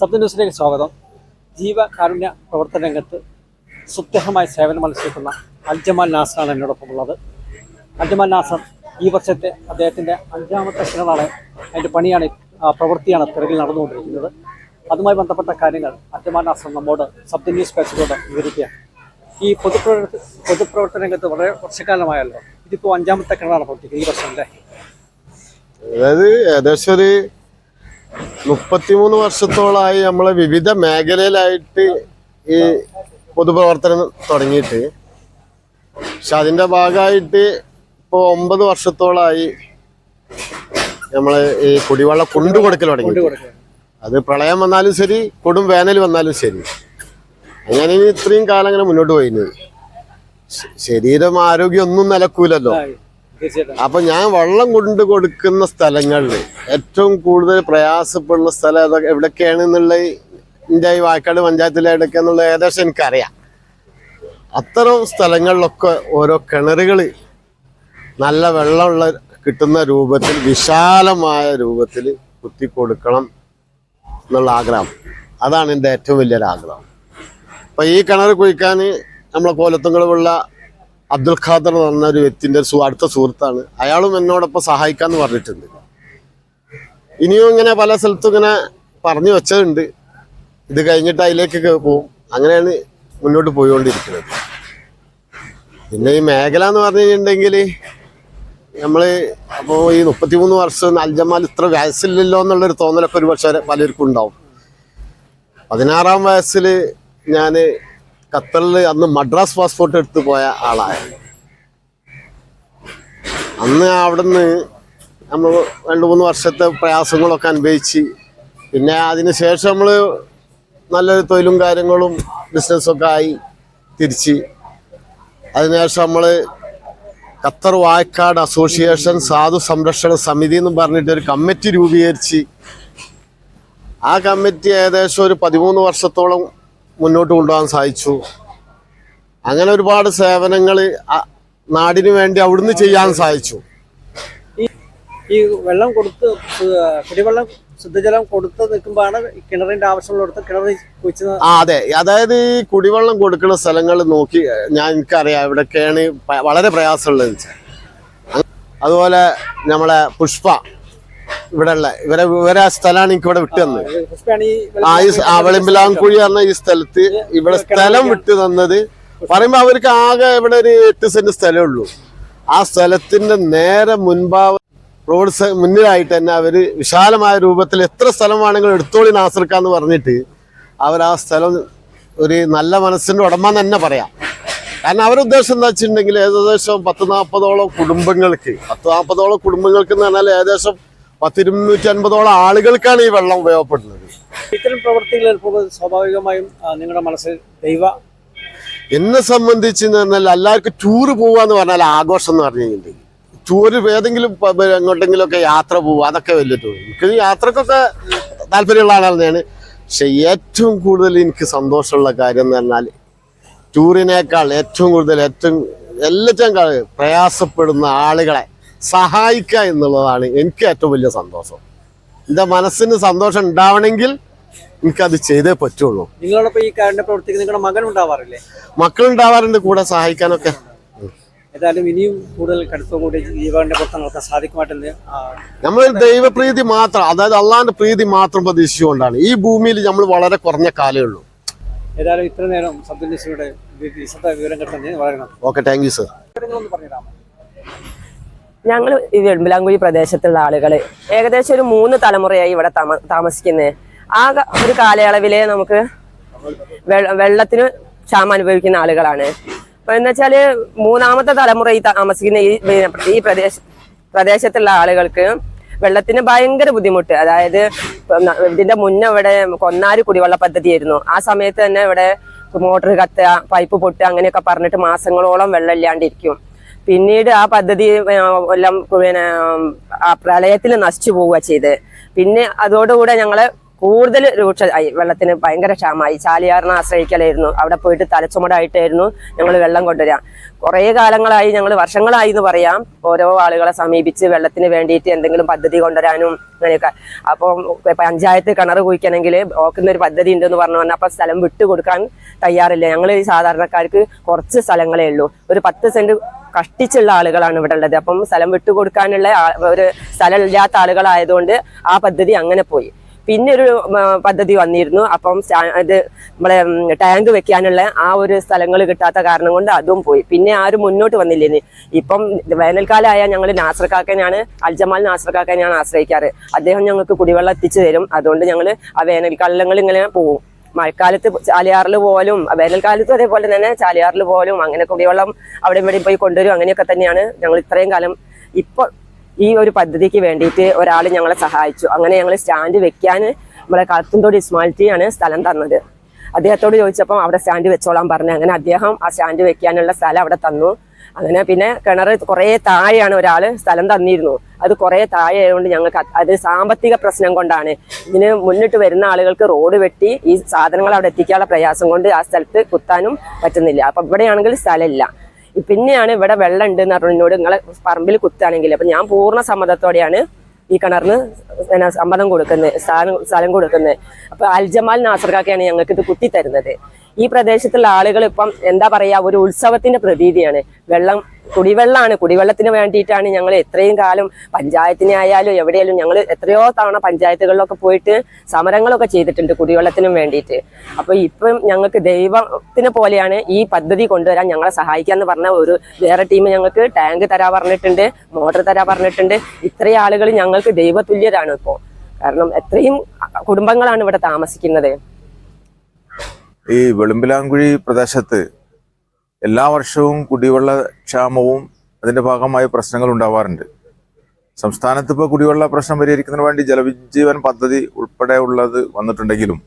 സത്യ ന്യൂസിലേക്ക് സ്വാഗതം. ജീവകാരുണ്യ പ്രവർത്തന രംഗത്ത് സുപ്രഹമായ സേവനം അനുഷ്ഠിക്കുന്ന അൽജമാൽ നാസറാണ് എന്നോടൊപ്പം ഉള്ളത് അൽജമാൽ നാസർ ഈ വർഷത്തെ അദ്ദേഹത്തിന്റെ അഞ്ചാമത്തെ കിണറാണ് അതിന്റെ പണിയാണ് പ്രവൃത്തിയാണ് പിറകിൽ നടന്നുകൊണ്ടിരിക്കുന്നത്. അതുമായി ബന്ധപ്പെട്ട കാര്യങ്ങൾ അൽജമാൽ നാസർ നമ്മോട് സത്യ ന്യൂസ് പേജിലൂടെ വിവരിക്കുകയാണ്. ഈ പൊതുപ്രവർത്ത പൊതുപ്രവർത്തന രംഗത്ത് വളരെ വർഷക്കാലമായല്ലോ. ഇതിപ്പോൾ അഞ്ചാമത്തെ കിണറാണ് പ്രവർത്തിക്കുന്നത് ഈ വർഷം അല്ലേ? അതായത് ഏകദേശം ഒരു മുപ്പത്തിമൂന്ന് വർഷത്തോളമായി നമ്മളെ വിവിധ മേഖലയിലായിട്ട് ഈ പൊതുപ്രവർത്തനം തുടങ്ങിയിട്ട്. പക്ഷെ അതിന്റെ ഭാഗമായിട്ട് ഇപ്പോൾ ഒമ്പത് വർഷത്തോളമായി നമ്മൾ ഈ കുടിവെള്ളം കൊണ്ടുകൊടുക്കൽ തുടങ്ങി അത് പ്രളയം വന്നാലും ശരി കൊടും വേനൽ വന്നാലും ശരി. അങ്ങനെ ഇത്രയും കാലം അങ്ങനെ മുന്നോട്ട് ശ- ശരീരം ആരോഗ്യം ഒന്നും നിലക്കൂലല്ലോ. അപ്പൊ ഞാൻ വെള്ളം കൊണ്ട് കൊടുക്കുന്ന സ്ഥലങ്ങളിൽ ഏറ്റവും കൂടുതൽ പ്രയാസപ്പെടുന്ന സ്ഥലം ഏതൊക്കെ എവിടെയൊക്കെയാണ് എന്നുള്ള എന്റെ ഈ വായക്കാട് പഞ്ചായത്തിലെ എവിടെയൊക്കെയാന്നുള്ള ഏകദേശം എനിക്കറിയാം. അത്തരം സ്ഥലങ്ങളിലൊക്കെ ഓരോ കിണറുകൾ നല്ല വെള്ളമുള്ള കിട്ടുന്ന രൂപത്തിൽ വിശാലമായ രൂപത്തിൽ കുത്തി കൊടുക്കണം എന്നുള്ള ആഗ്രഹം. അതാണ് എന്റെ ഏറ്റവും വലിയൊരു ആഗ്രഹം. അപ്പം ഈ കിണർ കുഴിക്കാൻ നമ്മളെ കോലത്തുങ്ങളുള്ള അബ്ദുൽ ഖാദർ എന്ന് പറഞ്ഞ ഒരു വ്യക്തിന്റെ ഒരു അടുത്ത സുഹൃത്താണ്. അയാളും എന്നോടൊപ്പം സഹായിക്കാന്ന് പറഞ്ഞിട്ടുണ്ട്. ഇനിയും ഇങ്ങനെ പല സ്ഥലത്തും ഇങ്ങനെ പറഞ്ഞു വെച്ചതുണ്ട് ഇത് കഴിഞ്ഞിട്ട് അതിലേക്കൊക്കെ പോകും അങ്ങനെയാണ് മുന്നോട്ട് പോയിക്കൊണ്ടിരിക്കുന്നത്. പിന്നെ ഈ മേഖല എന്ന് പറഞ്ഞു കഴിഞ്ഞിട്ടുണ്ടെങ്കിൽ നമ്മൾ അപ്പോൾ ഈ മുപ്പത്തിമൂന്ന് വർഷം അൽജമാൽ ഇത്ര വയസ്സില്ലല്ലോ എന്നുള്ളൊരു തോന്നലൊക്കെ ഒരു പക്ഷേ പലർക്കും ഉണ്ടാവും. പതിനാറാം വയസ്സിൽ ഞാൻ ഖത്തറിൽ അന്ന് മദ്രാസ് പാസ്പോർട്ട് എടുത്തു പോയ ആളായ. അന്ന് അവിടുന്ന് നമ്മൾ രണ്ട് മൂന്ന് വർഷത്തെ പ്രയാസങ്ങളൊക്കെ അനുഭവിച്ച്. പിന്നെ അതിന് ശേഷം നമ്മൾ നല്ലൊരു തൊഴിലും കാര്യങ്ങളും ബിസിനസ്സൊക്കെ ആയി തിരിച്ച്. അതിനുശേഷം നമ്മൾ ഖത്തർ വായക്കാട് അസോസിയേഷൻ സാധു സംരക്ഷണ സമിതി എന്ന് പറഞ്ഞിട്ട് ഒരു കമ്മിറ്റി രൂപീകരിച്ച്. ആ കമ്മിറ്റി ഏകദേശം ഒരു പതിമൂന്ന് വർഷത്തോളം മുന്നോട്ട് കൊണ്ടുപോകാൻ സാധിച്ചു. അങ്ങനെ ഒരുപാട് സേവനങ്ങൾ നാടിന് വേണ്ടി അവിടുന്ന് ചെയ്യാൻ സാധിച്ചു. ഈ വെള്ളം കൊടുത്ത് കുടിവെള്ളം ശുദ്ധജലം കൊടുത്ത് നിൽക്കുമ്പോഴാണ് കിണറിന്റെ ആവശ്യമുള്ളിടത്ത് കിണർ കുഴിച്ച് ആ അതെ. അതായത് ഈ കുടിവെള്ളം കൊടുക്കുന്ന സ്ഥലങ്ങൾ നോക്കി ഞാൻ എനിക്കറിയാം ഇവിടെയൊക്കെയാണ് വളരെ പ്രയാസമുള്ളത്. അതുപോലെ നമ്മളെ പുഷ്പ ഇവിടെ ഉള്ള ഇവരെ ഇവരെ സ്ഥലമാണ് എനിക്ക് ഇവിടെ വിട്ടു തന്നത്. ആ ഈ വെളിമ്പിലാംകുഴി പറഞ്ഞ ഈ സ്ഥലത്ത് ഇവിടെ സ്ഥലം വിട്ടു തന്നത്. പറയുമ്പോ അവർക്ക് ആകെ ഇവിടെ ഒരു എട്ട് സെന്റ് സ്ഥലമേ ഉള്ളൂ. ആ സ്ഥലത്തിന്റെ നേരെ മുൻഭാവ റോഡ് മുന്നിലായിട്ട് തന്നെ അവർ വിശാലമായ രൂപത്തിൽ എത്ര സ്ഥലം വേണമെങ്കിലും എടുത്തോളി നാസർക്കാന്ന് പറഞ്ഞിട്ട് അവർ ആ സ്ഥലം ഒരു നല്ല മനസ്സിന്റെ ഉടമ തന്നെ പറയാം. കാരണം അവരുടെ ഉദ്ദേശം എന്താ വെച്ചിട്ടുണ്ടെങ്കിൽ ഏകദേശം പത്ത് നാൽപ്പതോളം കുടുംബങ്ങൾക്ക് പത്ത് നാൽപ്പതോളം കുടുംബങ്ങൾക്ക് എന്ന് പറഞ്ഞാൽ ഏകദേശം പത്തിരുന്നൂറ്റി അൻപതോളം ആളുകൾക്കാണ് ഈ വെള്ളം ഉപയോഗപ്പെടുന്നത്. ഇത്തരം പ്രവൃത്തികൾ സ്വാഭാവികമായും നിങ്ങളുടെ മനസ്സിൽ ദൈവ എന്നെ സംബന്ധിച്ച് എന്ന് പറഞ്ഞാൽ എല്ലാവർക്കും ടൂറ് പോവാന്ന് പറഞ്ഞാൽ ആഘോഷം എന്ന് പറഞ്ഞു കഴിഞ്ഞിട്ടുണ്ടെങ്കിൽ. ടൂറ് ഏതെങ്കിലും പ- പ- എങ്ങോട്ടെങ്കിലും ഒക്കെ യാത്ര പോവുക അതൊക്കെ വലിയ ടൂർ എനിക്ക് യാത്രക്കൊക്കെ താല്പര്യമുള്ള ആളാണ് പക്ഷെ ഏറ്റവും കൂടുതൽ എനിക്ക് സന്തോഷമുള്ള കാര്യം എന്ന് പറഞ്ഞാൽ ടൂറിനേക്കാൾ ഏറ്റവും കൂടുതൽ ഏറ്റവും എല്ലാറ്റും പ്രയാസപ്പെടുന്ന ആളുകളെ സഹായിക്കുക എന്നുള്ളതാണ് എനിക്ക് ഏറ്റവും വലിയ സന്തോഷം. എന്റെ മനസ്സിന് സന്തോഷം ഉണ്ടാവണമെങ്കിൽ എനിക്കത് ചെയ്തേ പറ്റുള്ളൂ. നിങ്ങളോടൊപ്പം ഈ കാരുണ്യ പ്രവർത്തിക്ക് നിങ്ങളുടെ മകൻ ഉണ്ടാവാറില്ലേ? മക്കൾ ഉണ്ടാവാറുണ്ട് കൂടെ സഹായിക്കാനൊക്കെ. ഏതായാലും ഇനിയും കൂടുതൽ കടുത്തോടുകൂടി ജീവന്റെ പുറത്ത് നടത്താൻ സാധിക്കുമായിട്ടെന്ന് ആ, നമ്മൾ ദൈവപ്രീതി മാത്രം അതായത് അള്ളാന്റെ പ്രീതി മാത്രം പ്രതീക്ഷിച്ചുകൊണ്ടാണ്. ഈ ഭൂമിയിൽ നമ്മൾ വളരെ കുറഞ്ഞ കാലേ ഉള്ളൂ. ഏതായാലും ഇത്ര നേരം സബ്ദിനിസിയുടെ വിശദ വിവരം കിട്ടുന്നത് വളരെ ഓക്കെ താങ്ക് യു സർ. ഞങ്ങൾ ഈ വെളുമ്പിലാങ്കുഴി പ്രദേശത്തുള്ള ആളുകൾ ഏകദേശം ഒരു മൂന്ന് തലമുറയായി ഇവിടെ താമ താമസിക്കുന്നത് ആ ഒരു കാലയളവിലെ നമുക്ക് വെള്ളത്തിന് ക്ഷാമം അനുഭവിക്കുന്ന ആളുകളാണ്. അപ്പൊ എന്ന് വെച്ചാൽ മൂന്നാമത്തെ തലമുറ ഈ താമസിക്കുന്ന ഈ ഈ പ്രദേശ പ്രദേശത്തുള്ള ആളുകൾക്ക് വെള്ളത്തിന് ഭയങ്കര ബുദ്ധിമുട്ട്. അതായത് ഇതിന്റെ മുന്നേ ഇവിടെ കൊന്നാരി കുടിവെള്ള പദ്ധതിയായിരുന്നു. ആ സമയത്ത് തന്നെ ഇവിടെ മോട്ടർ കത്തുക പൈപ്പ് പൊട്ടുക അങ്ങനെയൊക്കെ പറഞ്ഞിട്ട് മാസങ്ങളോളം വെള്ളം ഇല്ലാണ്ടിരിക്കും. പിന്നീട് ആ പദ്ധതി എല്ലാം പിന്നെ ആ പ്രളയത്തിൽ നശിച്ചു പോവുക ചെയ്ത്. പിന്നെ അതോടുകൂടെ ഞങ്ങൾ കൂടുതൽ രൂക്ഷമായി വെള്ളത്തിന് ഭയങ്കര ക്ഷാമമായി. ചാലിയാറിനെ ആശ്രയിക്കലായിരുന്നു. അവിടെ പോയിട്ട് തലച്ചുമടായിട്ടായിരുന്നു ഞങ്ങൾ വെള്ളം കൊണ്ടുവരിക. കുറേ കാലങ്ങളായി ഞങ്ങൾ വർഷങ്ങളായി എന്ന് പറയാം. ഓരോ ആളുകളെ സമീപിച്ച് വെള്ളത്തിന് വേണ്ടിയിട്ട് എന്തെങ്കിലും പദ്ധതി കൊണ്ടുവരാനും അങ്ങനെയൊക്കെ അപ്പം പഞ്ചായത്ത് കിണർ കുഴിക്കണമെങ്കിൽ ഓക്കുന്ന ഒരു പദ്ധതി ഉണ്ടെന്ന് പറഞ്ഞു പറഞ്ഞാൽ അപ്പം സ്ഥലം വിട്ടു കൊടുക്കാൻ തയ്യാറില്ല ഞങ്ങൾ സാധാരണക്കാർക്ക് കുറച്ച് സ്ഥലങ്ങളേ ഉള്ളൂ. ഒരു പത്ത് സെന്റ് കഷ്ടിച്ചുള്ള ആളുകളാണ് ഇവിടെ ഉള്ളത്. അപ്പം സ്ഥലം വിട്ടുകൊടുക്കാനുള്ള ഒരു സ്ഥലം ഇല്ലാത്ത ആളുകളായതുകൊണ്ട് ആ പദ്ധതി അങ്ങനെ പോയി. പിന്നെ ഒരു പദ്ധതി വന്നിരുന്നു. അപ്പം ഇത് നമ്മളെ ടാങ്ക് വെക്കാനുള്ള ആ ഒരു സ്ഥലങ്ങൾ കിട്ടാത്ത കാരണം കൊണ്ട് അതും പോയി. പിന്നെ ആരും മുന്നോട്ട് വന്നില്ലേ ഇപ്പം വേനൽക്കാലമായ ഞങ്ങൾ നാസർക്കാക്കനെയാണ് അൽജമാൽ നാസർക്കാക്കനെയാണ് ആശ്രയിക്കാറ്. അദ്ദേഹം ഞങ്ങൾക്ക് കുടിവെള്ളം എത്തിച്ചു തരും. അതുകൊണ്ട് ഞങ്ങൾ ആ വേനൽക്കാലങ്ങൾ ഇങ്ങനെ പോകും മഴക്കാലത്ത് ചാലിയാറിൽ പോലും വേനൽക്കാലത്തും അതേപോലെ തന്നെ ചാലിയാറിൽ പോലും അങ്ങനെ കുടിവെള്ളം അവിടെ ഇവിടെ പോയി കൊണ്ടുവരും അങ്ങനെയൊക്കെ തന്നെയാണ് ഞങ്ങൾ ഇത്രയും കാലം ഇപ്പോൾ ഈ ഒരു പദ്ധതിക്ക് വേണ്ടിയിട്ട് ഒരാൾ ഞങ്ങളെ സഹായിച്ചു. അങ്ങനെ ഞങ്ങൾ സ്റ്റാൻഡ് വെക്കാൻ നമ്മളെ കളത്തുംതോട് ഇസ്മാലിറ്റിയാണ് സ്ഥലം തന്നത്. അദ്ദേഹത്തോട് ചോദിച്ചപ്പം അവിടെ സ്റ്റാൻഡ് വെച്ചോളാൻ പറഞ്ഞു അങ്ങനെ അദ്ദേഹം ആ സ്റ്റാൻഡ് വെക്കാനുള്ള സ്ഥലം അവിടെ തന്നു. അങ്ങനെ പിന്നെ കിണർ കുറേ താഴെയാണ് ഒരാൾ സ്ഥലം തന്നിരുന്നു. അത് കുറേ താഴെ ആയതുകൊണ്ട് ഞങ്ങൾക്ക് അത് സാമ്പത്തിക പ്രശ്നം കൊണ്ടാണ്. ഇതിന് മുന്നിട്ട് വരുന്ന ആളുകൾക്ക് റോഡ് വെട്ടി ഈ സാധനങ്ങൾ അവിടെ എത്തിക്കാനുള്ള പ്രയാസം കൊണ്ട് ആ സ്ഥലത്ത് കുത്താനും പറ്റുന്നില്ല. അപ്പം ഇവിടെയാണെങ്കിൽ സ്ഥലമില്ല. പിന്നെയാണ് ഇവിടെ വെള്ളം ഉണ്ട് എന്ന് പറഞ്ഞു എന്നോട് നിങ്ങളെ പറമ്പിൽ കുത്താണെങ്കിൽ അപ്പം ഞാൻ പൂർണ സമ്മതത്തോടെയാണ് ഈ കിണറിന് പിന്നെ സമ്മതം കൊടുക്കുന്നത് സ്ഥലം സ്ഥലം കൊടുക്കുന്നത്. അപ്പൊ അൽജമാൽ നാസർക്കാക്കെയാണ് ഞങ്ങൾക്ക് ഇത് കുത്തി തരുന്നത് ഈ പ്രദേശത്തുള്ള ആളുകൾ ഇപ്പം എന്താ പറയാ ഒരു ഉത്സവത്തിന്റെ പ്രതീതിയാണ്. വെള്ളം കുടിവെള്ളമാണ് കുടിവെള്ളത്തിന് വേണ്ടിയിട്ടാണ് ഞങ്ങൾ എത്രയും കാലം പഞ്ചായത്തിനെ ആയാലും എവിടെയായാലും ഞങ്ങൾ എത്രയോ തവണ പഞ്ചായത്തുകളിലൊക്കെ പോയിട്ട് സമരങ്ങളൊക്കെ ചെയ്തിട്ടുണ്ട് കുടിവെള്ളത്തിനും വേണ്ടിയിട്ട്. അപ്പൊ ഇപ്പം ഞങ്ങൾക്ക് ദൈവത്തിനെ പോലെയാണ് ഈ പദ്ധതി കൊണ്ടുവരാൻ ഞങ്ങളെ സഹായിക്കാന്ന് പറഞ്ഞ ഒരു വേറെ ടീം ഞങ്ങൾക്ക് ടാങ്ക് തരാ പറഞ്ഞിട്ടുണ്ട് മോട്ടർ തരാ പറഞ്ഞിട്ടുണ്ട്. ഇത്രയും ആളുകൾ ഞങ്ങൾക്ക് ദൈവതുല്യരാണ് ഇപ്പോൾ. കാരണം എത്രയും കുടുംബങ്ങളാണ് ഇവിടെ താമസിക്കുന്നത്. ഈ വെളുമ്പിലാങ്കുഴി പ്രദേശത്ത് എല്ലാ വർഷവും കുടിവെള്ള ക്ഷാമവും അതിന്റെ ഭാഗമായ പ്രശ്നങ്ങൾ ഉണ്ടാവാറുണ്ട്. സംസ്ഥാനത്ത് ഇപ്പോൾ കുടിവെള്ള പ്രശ്നം പരിഹരിക്കുന്നതിന് വേണ്ടി ജലജീവൻ പദ്ധതി ഉൾപ്പെടെ ഉള്ളത് വന്നിട്ടുണ്ടെങ്കിലും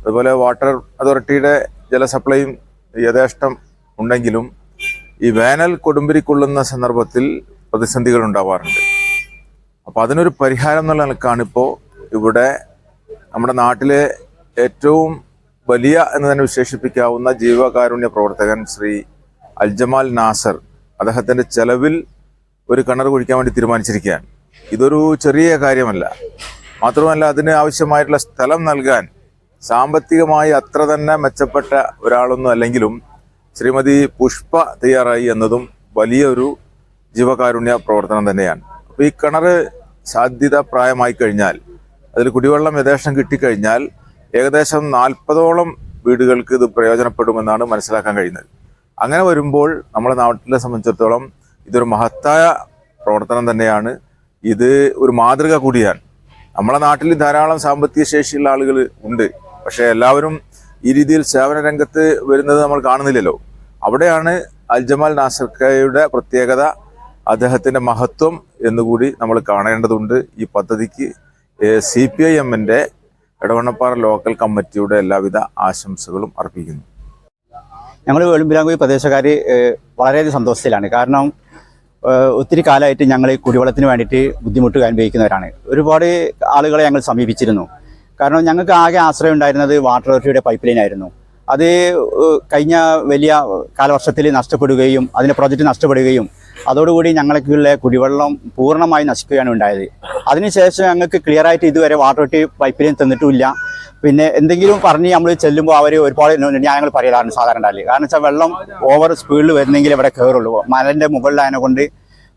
അതുപോലെ വാട്ടർ അതോറിറ്റിയുടെ ജലസപ്ലൈയും യഥേഷ്ടം ഉണ്ടെങ്കിലും ഈ വേനൽ കൊടുമ്പിരിക്കൊള്ളുന്ന സന്ദർഭത്തിൽ പ്രതിസന്ധികൾ ഉണ്ടാവാറുണ്ട്. അപ്പോൾ അതിനൊരു പരിഹാരം എന്നുള്ള നിലക്കാണിപ്പോൾ ഇവിടെ നമ്മുടെ നാട്ടിലെ ഏറ്റവും വലിയ എന്ന് തന്നെ വിശേഷിപ്പിക്കാവുന്ന ജീവകാരുണ്യ പ്രവർത്തകൻ ശ്രീ അൽജമാൽ നാസർ അദ്ദേഹത്തിന്റെ ചെലവിൽ ഒരു കിണർ കുഴിക്കാൻ വേണ്ടി തീരുമാനിച്ചിരിക്കുകയാണ്. ഇതൊരു ചെറിയ കാര്യമല്ല. മാത്രമല്ല അതിന് ആവശ്യമായിട്ടുള്ള സ്ഥലം നൽകാൻ സാമ്പത്തികമായി അത്ര തന്നെ മെച്ചപ്പെട്ട ഒരാളൊന്നും അല്ലെങ്കിലും ശ്രീമതി പുഷ്പ തയ്യാറായി എന്നതും വലിയൊരു ജീവകാരുണ്യ പ്രവർത്തനം തന്നെയാണ്. അപ്പോൾ ഈ കിണർ സാധ്യത പ്രായമായി കഴിഞ്ഞാൽ അതിൽ കുടിവെള്ളം യഥേഷ്ടം കിട്ടിക്കഴിഞ്ഞാൽ ഏകദേശം നാൽപ്പതോളം വീടുകൾക്ക് ഇത് പ്രയോജനപ്പെടുമെന്നാണ് മനസ്സിലാക്കാൻ കഴിയുന്നത്. അങ്ങനെ വരുമ്പോൾ നമ്മുടെ നാട്ടിലെ സംബന്ധിച്ചിടത്തോളം ഇതൊരു മഹത്തായ പ്രവർത്തനം തന്നെയാണ്. ഇത് ഒരു മാതൃക കൂടിയാണ്. നമ്മളെ നാട്ടിൽ ധാരാളം സാമ്പത്തിക ശേഷിയുള്ള ആളുകൾ ഉണ്ട്. പക്ഷേ എല്ലാവരും ഈ രീതിയിൽ സേവന രംഗത്ത് വരുന്നത് നമ്മൾ കാണുന്നില്ലല്ലോ. അവിടെയാണ് അൽജമാൽ നാസർക്കയുടെ പ്രത്യേകത. അദ്ദേഹത്തിന്റെ മഹത്വം എന്നുകൂടി നമ്മൾ കാണേണ്ടതുണ്ട്. ഈ പദ്ധതിക്ക് സി പി ഐ എമ്മിന്റെ എടവണ്ണപ്പാറ ലോക്കൽ കമ്മിറ്റിയുടെ എല്ലാവിധ ആശംസകളും അർപ്പിക്കുന്നു. ഞങ്ങൾ വെളുമ്പിലാങ്കുഴി പ്രദേശക്കാർ വളരെയധികം സന്തോഷത്തിലാണ്. കാരണം ഒത്തിരി കാലമായിട്ട് ഞങ്ങൾ കുടിവെള്ളത്തിന് വേണ്ടിയിട്ട് ബുദ്ധിമുട്ട് അനുഭവിക്കുന്നവരാണ്. ഒരുപാട് ആളുകളെ ഞങ്ങൾ സമീപിച്ചിരുന്നു. കാരണം ഞങ്ങൾക്ക് ആകെ ആശ്രയം ഉണ്ടായിരുന്നത് വാട്ടർ അതോറിറ്റിയുടെ പൈപ്പ് ലൈൻ ആയിരുന്നു അത് കഴിഞ്ഞ വലിയ കാലവർഷത്തിൽ നഷ്ടപ്പെടുകയും അതിന്റെ പ്രോജക്റ്റ് നഷ്ടപ്പെടുകയും അതോടുകൂടി ഞങ്ങൾക്കുള്ള കുടിവെള്ളം പൂർണമായി നശിക്കുകയാണ് ഉണ്ടായത്. അതിനുശേഷം ഞങ്ങൾക്ക് ക്ലിയർ ആയിട്ട് ഇതുവരെ വാട്ടർ ഒട്ടി പൈപ്പ് ലൈൻ തന്നിട്ടുമില്ല. പിന്നെ എന്തെങ്കിലും പറഞ്ഞ് നമ്മൾ ചെല്ലുമ്പോൾ അവർ ഒരുപാട് ന്യായങ്ങൾ പറയലാണ് സാധാരണ കാരണം വെച്ചാൽ വെള്ളം ഓവർ സ്പീഡിൽ വരുന്നെങ്കിൽ ഇവിടെ കയറുള്ളൂ മലന്റെ മുകളിലായതിനെ കൊണ്ട്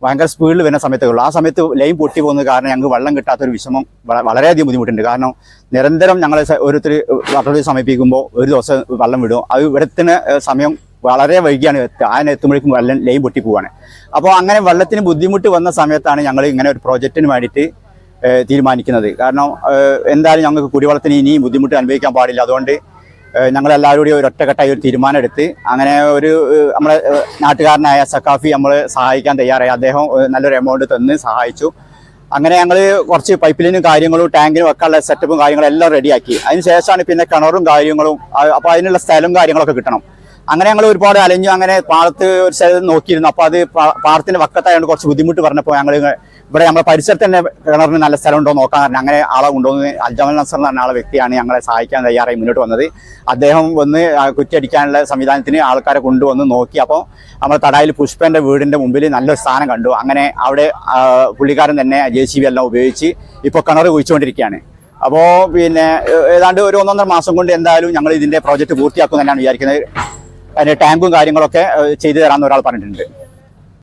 ഭയങ്കര സ്പീഡിൽ വരുന്ന സമയത്തേ ഉള്ളൂ. ആ സമയത്ത് ലൈൻ പൊട്ടി പോകുന്നത് കാരണം ഞങ്ങൾക്ക് വെള്ളം കിട്ടാത്തൊരു വിഷമം വള- വളരെയധികം ബുദ്ധിമുട്ടുണ്ട്. കാരണം നിരന്തരം ഞങ്ങൾ ഓരോരുത്തർ വട്ടത്തിൽ സമീപിക്കുമ്പോൾ ഒരു ദിവസം വെള്ളം വിടും. അത് ഇവിടത്തിന് സമയം വളരെ വൈകിയാണ് അതിന് എത്തുമ്പോഴേക്കും വെള്ളം ലൈൻ പൊട്ടി പോവാണ്. അപ്പോൾ അങ്ങനെ വെള്ളത്തിന് ബുദ്ധിമുട്ട് വന്ന സമയത്താണ് ഞങ്ങൾ ഇങ്ങനെ ഒരു പ്രോജക്റ്റിന് വേണ്ടിയിട്ട് തീരുമാനിക്കുന്നത്. കാരണം എന്തായാലും ഞങ്ങൾക്ക് കുടിവെള്ളത്തിന് ഇനിയും ബുദ്ധിമുട്ട് അനുഭവിക്കാൻ പാടില്ല. അതുകൊണ്ട് ഞങ്ങളെല്ലാവരും കൂടി ഒരു ഒറ്റക്കെട്ടായി ഒരു തീരുമാനം എടുത്ത് അങ്ങനെ ഒരു നമ്മളെ നാട്ടുകാരനായ സക്കാഫി നമ്മൾ സഹായിക്കാൻ തയ്യാറായി. അദ്ദേഹം നല്ലൊരു എമൗണ്ട് തന്ന് സഹായിച്ചു. അങ്ങനെ ഞങ്ങൾ കുറച്ച് പൈപ്പ് ലൈനും കാര്യങ്ങളും ടാങ്കിനും വെക്കാനുള്ള സെറ്റപ്പും കാര്യങ്ങളും എല്ലാം റെഡിയാക്കി അതിന് ശേഷമാണ് പിന്നെ കിണറും കാര്യങ്ങളും അപ്പോൾ അതിനുള്ള സ്ഥലവും കാര്യങ്ങളൊക്കെ കിട്ടണം. അങ്ങനെ ഞങ്ങൾ ഒരുപാട് അലഞ്ഞു അങ്ങനെ പാടത്ത് ഒരു സ്ഥലത്ത് നോക്കിയിരുന്നു. അപ്പോൾ അത് പാടത്തിന്റെ വക്കത്തായതുകൊണ്ട് കുറച്ച് ബുദ്ധിമുട്ട് പറഞ്ഞപ്പോൾ ഞങ്ങൾ ഇവിടെ നമ്മുടെ പരിസരത്ത് തന്നെ കിണറിന് നല്ല സ്ഥലം ഉണ്ടോ നോക്കാൻ പറഞ്ഞു അങ്ങനെ ആളെ കൊണ്ടുവന്ന് അൽജമൽ നസർ എന്ന് പറഞ്ഞ ആളെ വ്യക്തിയാണ് ഞങ്ങളെ സഹായിക്കാൻ തയ്യാറായി മുന്നോട്ട് വന്നത്. അദ്ദേഹം വന്ന് കുറ്റിയടിക്കാനുള്ള സംവിധാനത്തിന് ആൾക്കാരെ കൊണ്ടുവന്ന് നോക്കി. അപ്പോൾ നമ്മൾ തടായിൽ പുഷ്പന്റെ വീടിന്റെ മുമ്പിൽ നല്ലൊരു സ്ഥാനം കണ്ടു. അങ്ങനെ അവിടെ പുള്ളിക്കാരൻ തന്നെ ജെ സി ബി എല്ലാം ഉപയോഗിച്ച് ഇപ്പോൾ കിണർ കുഴിച്ചുകൊണ്ടിരിക്കുകയാണ്. അപ്പോൾ പിന്നെ ഏതാണ്ട് ഒരു ഒന്നൊന്നര മാസം കൊണ്ട് എന്തായാലും ഞങ്ങൾ ഇതിന്റെ പ്രോജക്റ്റ് പൂർത്തിയാക്കും തന്നെയാണ് വിചാരിക്കുന്നത്. അതിന്റെ ടാങ്കും കാര്യങ്ങളൊക്കെ ചെയ്തു തരാമെന്ന് ഒരാൾ പറഞ്ഞിട്ടുണ്ട്.